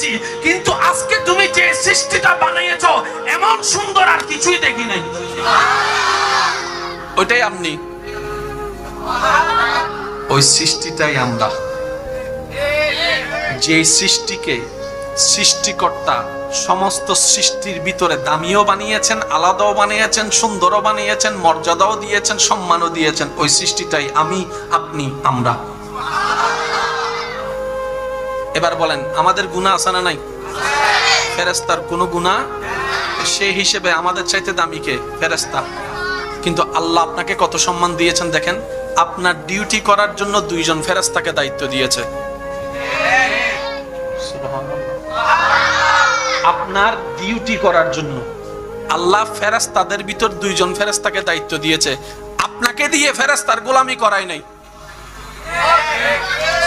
দেখেছি কিন্তু আজকে তুমি যে সৃষ্টিটা বানিয়েছো এমন সুন্দর আর কিছুই দেখি নাই ওইটাই আপনি। ওই সৃষ্টিটাই আমরা। যে সৃষ্টিকে সৃষ্টিকর্তা সমস্ত সৃষ্টির ভিতরে দামিও বানিয়েছেন আলাদাও বানিয়েছেন সুন্দরও বানিয়েছেন মর্যাদাও দিয়েছেন সম্মানও দিয়েছেন ওই সৃষ্টিটাই আমি আপনি আমরা। এবার বলেন, আমাদের গুণা আছে না নাই? ফেরেস্তার কোনো গুণা সেই হিসেবে আমাদের চাইতে দামি কে? ফেরেস্তা কিন্তু আল্লাহ আপনাকে কত সম্মান দিয়েছেন দেখেন? আপনার ডিউটি করার জন্য দুইজন ফেরেস্তাকে দায়িত্ব দিয়েছে। আপনার ডিউটি করার জন্য আল্লাহ ফেরেস্তাদের ভিতর দুইজন ফেরেস্তাকে দায়িত্ব দিয়েছে। আপনাকে দিয়ে ফেরেস্তার গোলামি করাই নাই।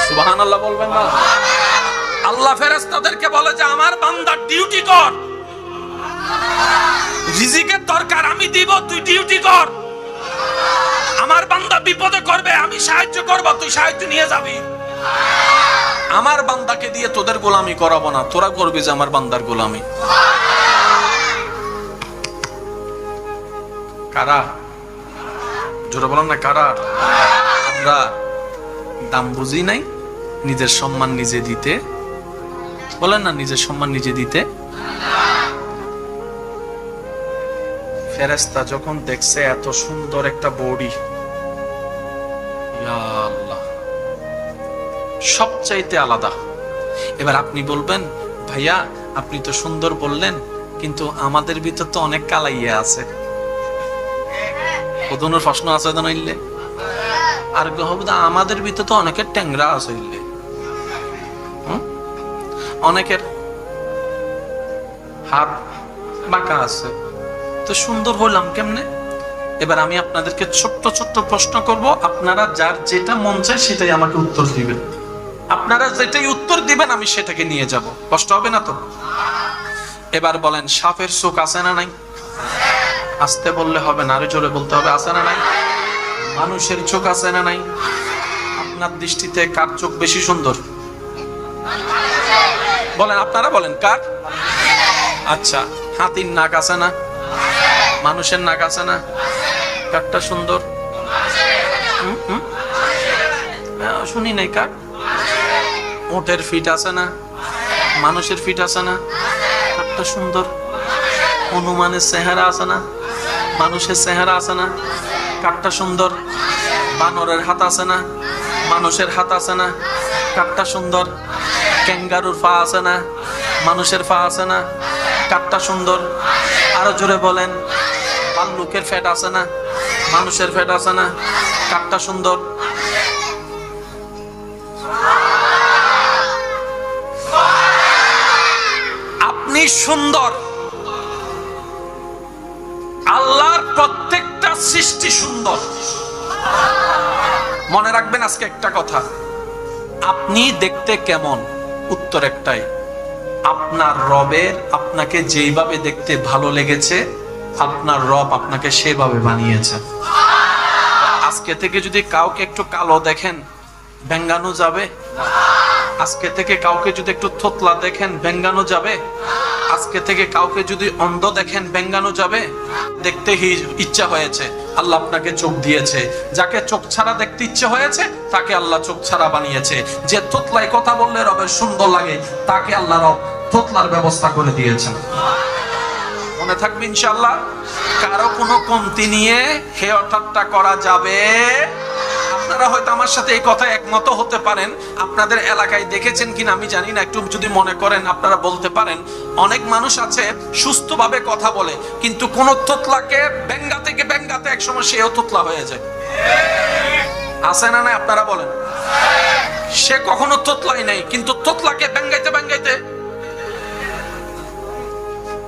সুবাহান আল্লাহ বলবেন না? আল্লাহ ফেরেস্তাদেরকে বলে যে, আমার বান্দার ডিউটি কর। রিজিকের দরকার আমি দিব, তুই ডিউটি কর। আমার বান্দা বিপদে করবে, আমি সাহায্য করব, তুই সাহায্য নিয়ে যাবি। আমার বান্দাকে দিয়ে তোদের গোলামি করাবো না, তোরা করবি যে আমার বান্দার গোলামি। কারা? জোরে বলেন না, কারা? আমরা দাম বুঝি নাই, নিজের সম্মান নিজে দিতে বলেন না, নিজের সম্মান নিজে দিতে। ফেরেস্তা যখন দেখছে এত সুন্দর একটা বডি সবচাইতে আলাদা। এবার আপনি বলবেন, ভাইয়া, আপনি তো সুন্দর বললেন, কিন্তু আমাদের ভিতর তো অনেক কালাইয়া আছে। প্রশ্ন আছে আমাদের ভিতর তো অনেকের ট্যাংরা আছে? অনেকের হাত বাঁকা আছে। তো সুন্দর হলাম কেমনে? এবার আমি আপনাদেরকে ছোট্ট ছোট্ট প্রশ্ন করব। আপনারা যার যেটা মন চায় সেটাই আমাকে উত্তর দিবেন। আপনারা যেটাই উত্তর দিবেন, আমি সেটাকে নিয়ে যাব। কষ্ট হবে না তো? এবার বলেন, সাপের চোখ আছে না নাই? আসতে বললে হবে না জোরে বলতে হবে, আছে না নাই? মানুষের চোখ আছে না নাই? আপনার দৃষ্টিতে কার চোখ বেশি সুন্দর? বলেন আপনারা বলেন কার? আচ্ছা হাতির নাক আছে না? মানুষের নাক আছে না? কারটা সুন্দর? হ্যাঁ, শুনি নাই কার? ওটের ফিট আছে না? মানুষের ফিট আছে না? কারটা সুন্দর? হনুমানের চেহারা আছে না? মানুষের চেহারা আছে না? কাঠটা সুন্দর? বানরের হাত আছে না? মানুষের হাত আছে না? কাঠটা সুন্দর? ক্যাঙ্গারুর পা আছে না? মানুষের পা আছে না? কাঠটা সুন্দর। আরও জোরে বলেন ভাল্লুকের ফ্যাট আছে না? মানুষের ফ্যাট আছে না? কাঠটা সুন্দর। আপনি সুন্দর। আল্লাহর প্রত্যেকটা সৃষ্টি সুন্দর। মনে রাখবেন আজকে একটা কথা। আপনি দেখতে কেমন? উত্তর একটাই, আপনার রবের আপনাকে যেইভাবে দেখতে ভালো লেগেছে, আপনার রব আপনাকে সেভাবে বানিয়েছে। আজকে থেকে যদি কাউকে একটু কালো দেখেন, ব্যঙ্গানো যাবে? আজকে থেকে কাউকে যদি একটু থোতলা দেখেন, ব্যঙ্গানো যাবে? আজকে থেকে কাউকে যদি অন্ধ দেখেন ব্যঙ্গানো যাবে, দেখতে ইচ্ছা হয়েছে। আল্লাহ আপনাকে চোখ দিয়েছে। যাকে চোখ ছাড়া দেখতে ইচ্ছে হয়েছে, তাকে আল্লাহ চোখ ছাড়া বানিয়েছে। যে থতলায় কথা বললে রবের সুন্দর লাগে, তাকে আল্লাহ রব থতলার ব্যবস্থা করে দিয়েছেন। মনে থাকবে ইনশাল্লাহ কারও কোনো কমতি নিয়ে হে অর্থাৎটা করা যাবে আপনারা হয়তো আমার সাথে এই কথা একমত হতে পারেন। আপনাদের এলাকায় দেখেছেন কিনা আমি জানি না, একটু যদি মনে করেন আপনারা বলতে পারেন। অনেক মানুষ আছে, সুস্থভাবে কথা বলে, কিন্তু কোন তোতলাকে ব্যঙ্গা থেকে ব্যঙ্গাতে একসময় সেও তোতলা হয়ে যায়। আছে না না আপনারা বলেন? সে কখনো তোতলাই নাই, কিন্তু তোতলাকে ব্যঙ্গাইতে ব্যঙ্গাইতে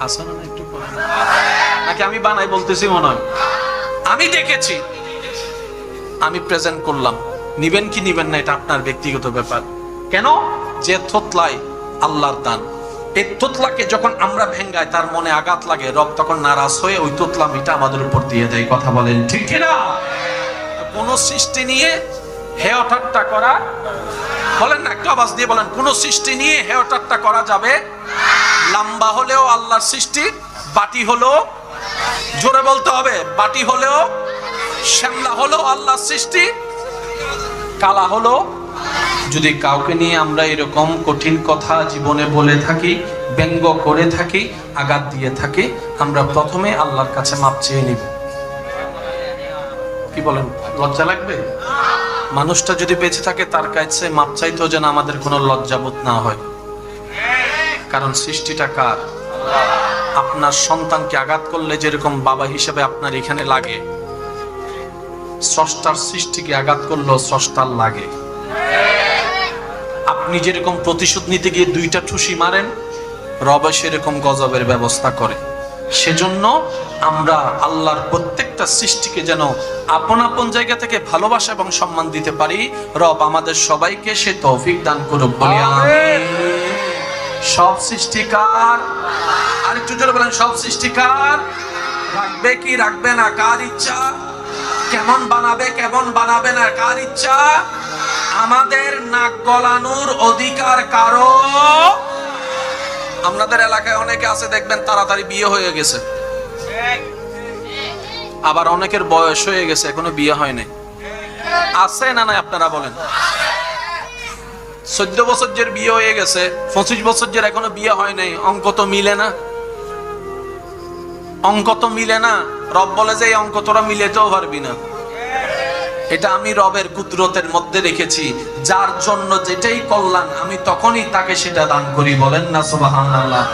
আছে না একটু নাকি আমি বানাই বলতেছি মনে হয়? আমি দেখেছি। প্রেজেন্ট করলাম। নিবেন কি নিবেন না, এটা আপনার ব্যক্তিগত ব্যাপার। কেন? যে থতলাই আল্লাহর দান। এই তোতলাকে যখন আমরা ভেঙ্গাই, তার মনে আঘাত লাগে, রব তখন নারাজ হয়ে ওই তোতলা মিটা আমাদের উপর দিয়ে দেয়, কথা বলেন ঠিক কিনা? কোন সৃষ্টি নিয়ে হে ঠাট্টা করা বলেন না, একটু আওয়াজ দিয়ে বলেন, কোন সৃষ্টি নিয়ে হেওটারটা করা যাবে? লম্বা হলেও আল্লাহর সৃষ্টি, বাটি হলো জোরে বলতে হবে, বাটি হলেও শ্যামলা হলো আল্লাহর সৃষ্টি, কালা হলো যদি কাউকে নিয়ে আমরা এরকম কঠিন কথা জীবনে বলে থাকি, ব্যঙ্গ করে থাকি, আঘাত দিয়ে থাকি, আমরা প্রথমে আল্লাহর কাছে মাপ চেয়ে নিব। কি বলেন? লজ্জা লাগবে? মানুষটা যদি বেঁচে থাকে, তার কাছে মাপ চাইতেও যেন আমাদের কোনো লজ্জাবোধ না হয়। কারণ সৃষ্টিটা কার? আপনার সন্তানকে আঘাত করলে যেরকম বাবা হিসেবে আপনার এখানে লাগে স্রষ্টার সৃষ্টিকে আঘাত করলেও স্রষ্টার লাগে। আপনি যেরকম প্রতিশোধ নিতে গিয়ে দুইটা ঠুসি মারেন রবে সেরকম গজবের ব্যবস্থা করে। সেজন্য আমরা আল্লাহর প্রত্যেকটা সৃষ্টিকে যেন আপন আপন জায়গা থেকে ভালোবাসা এবং সম্মান দিতে পারি। রব আমাদের সবাইকে সে তৌফিক দান করুক বলি সব সৃষ্টিকার আরেকটু জোরে বলেন সব সৃষ্টিকার রাখবে কি রাখবে না কার ইচ্ছা? কেমন বানাবে কেমন বানাবে না, কার ইচ্ছা? আমাদের নাক গলানোর অধিকার কারও? আপনাদের এলাকায় অনেকে আছে, দেখবেন তাড়াতাড়ি বিয়ে হয়ে গেছে। আবার অনেকের বয়স হয়ে গেছে, এখনও বিয়ে হয়নি আছে না নাই, আপনারা বলেন। চোদ্দ বছর যে বিয়ে হয়ে গেছে, পঁচিশ বছর যে এখনও বিয়ে হয় নাই, অঙ্ক তো মিলে না। অঙ্ক তো মিলে না। রব বলে যে, এই অঙ্ক তোরা মিলেতেও পারবি না। এটা আমি রবের কুদরতের মধ্যে রেখেছি। যার জন্য যেটাই কল্যাণ, আমি তখনই তাকে সেটা দান করি। বলেন না, সুবহানাল্লাহ।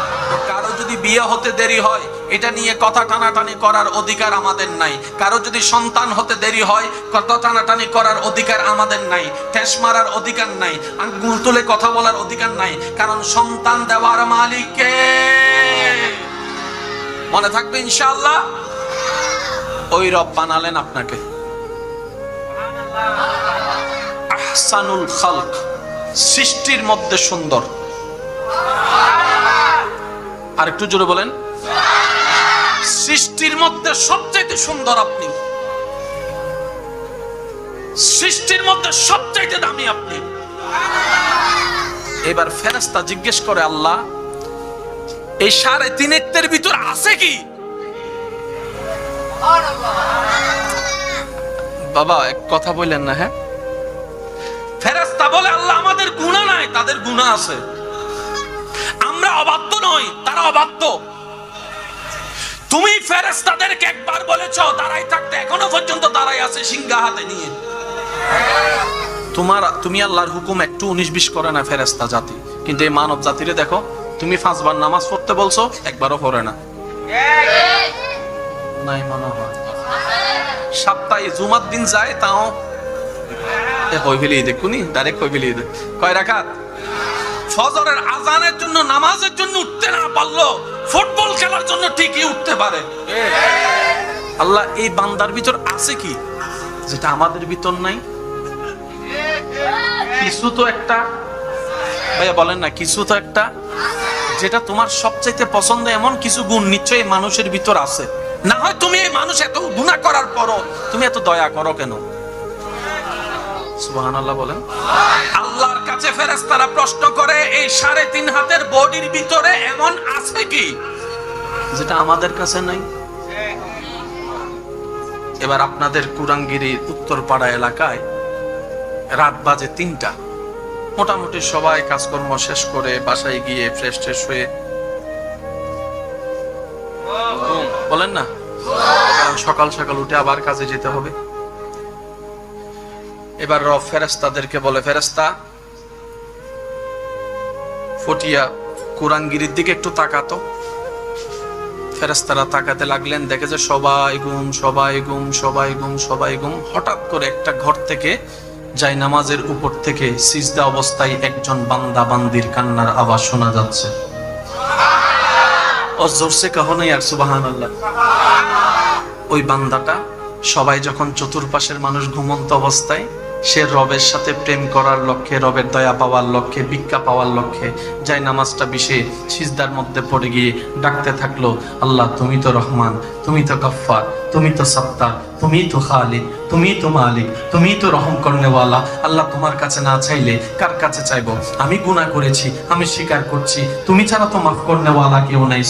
কারও যদি বিয়ে হতে দেরি হয়, এটা নিয়ে কথা টানাটানি করার অধিকার আমাদের নাই। কারও যদি সন্তান হতে দেরি হয়, কথা টানাটানি করার অধিকার আমাদের নাই। ঠেস মারার অধিকার নাই। আঙ্গুল তুলে কথা বলার অধিকার নাই। কারণ সন্তান দেওয়ার মালিককে মনে থাকবে ইনশাআল্লাহ? ওই রব বানালেন আপনাকে। আহসানুল খালক, সৃষ্টির মধ্যে সুন্দর। আর একটু জোরে বলেন। সৃষ্টির মধ্যে সবচাইতে সুন্দর আপনি। সৃষ্টির মধ্যে সবচাইতে দামি আপনি। এবার ফেরাস্তা জিজ্ঞেস করে, আল্লাহ, এই সাড়ে তিন ভিতর আছে কি? বাবা, এক কথা বললেন না হ্যাঁ? ফেরেস্তা বলে, আল্লাহ আমাদের গুণা নাই, তাদের গুণা আছে। আমরা অবাধ্য নই, তারা অবাধ্য। তুমি ফেরেস্তাদেরকে একবার বলেছ দাঁড়াই থাকতে, এখনও পর্যন্ত দাঁড়াই আছে সিংহা হাতে নিয়ে। তোমার, তুমি আল্লাহর হুকুম একটু উনিশ বিশ করে না ফেরেস্তা জাতি। কিন্তু এই মানব জাতিরে দেখো, তুমি পাঁচবার নামাজ পড়তে বলছো, একবারও পড়ে না। নাই মনে হয়। সপ্তাহে জুমার দিন যায়, তাও কই ফেলি দেখুনি ডাইরেক্ট কই ফেলি কয় রাখাত ফজরের আজানের জন্য, নামাজের জন্য উঠতে না পারল ফুটবল খেলার জন্য ঠিকই উঠতে পারে। আল্লাহ, এই বান্দার ভিতর আছে কি? যেটা আমাদের ভিতর নাই? কিছু তো একটা। ভাইয়া, বলেন না, কিছু তো একটা। যেটা তোমার সবচাইতে পছন্দ, এমন কিছু গুণ নিশ্চয়ই মানুষের ভিতর আছে। না হয় তুমি এই মানুষ এত গুণা করার পরও তুমি এত দয়া করো কেন? সুবহান আল্লাহ বলেন। আল্লাহর কাছে ফেরেশতারা প্রশ্ন করে, এই সাড়ে তিন হাতের বডির ভিতরে এমন আছে কি? যেটা আমাদের কাছে নাই। এবার আপনাদের কুরাঙ্গিরির উত্তরপাড়া এলাকায় রাত বাজে তিনটা। মোটামুটি সবাই কাজকর্ম শেষ করে বাসায় গিয়ে ফ্রেশ ট্রেশ হয়ে বলেন না? সকাল সকাল উঠে আবার কাজে যেতে হবে। এবার রব ফেরেস্তাদেরকে বলে ফেরেস্তা ফটিয়া কুরাঙ্গিরির দিকে একটু তাকাতো। ফেরেস্তারা তাকাতে লাগলেন, দেখে যে সবাই গুম সবাই গুম সবাই গুম সবাই গুম। হঠাৎ করে একটা ঘর থেকে যাই নামাজের উপর থেকে সিজদা অবস্থায় একজন বান্দা বান্দির কান্নার আওয়াজ শোনা যাচ্ছে। জোরসে কাহো নাই আর সুবাহান আল্লাহ ওই বান্দাটা সবাই যখন চতুর্পাশের মানুষ ঘুমন্ত অবস্থায়, সে রবের সাথে প্রেম করার লক্ষ্যে, রবের দয়া পাওয়ার লক্ষ্যে, ভিক্ষা পাওয়ার লক্ষ্যে যাই নামাজটা বিষে সিজদার মধ্যে পড়ে গিয়ে ডাকতে থাকল, আল্লাহ, তুমি তো রহমান, তুমি তো গফফার, তুমি তো সত্তার, তুমি তো খালিক তুমি তো মালিক, তুমি তো রহম করনেওয়ালা। আল্লাহ, তোমার কাছে না চাইলে কার কাছে চাইব? আমি গুনাহ করেছি, আমি স্বীকার করছি। তুমি ছাড়া তো মাফ করনেওয়ালা কেউ নাই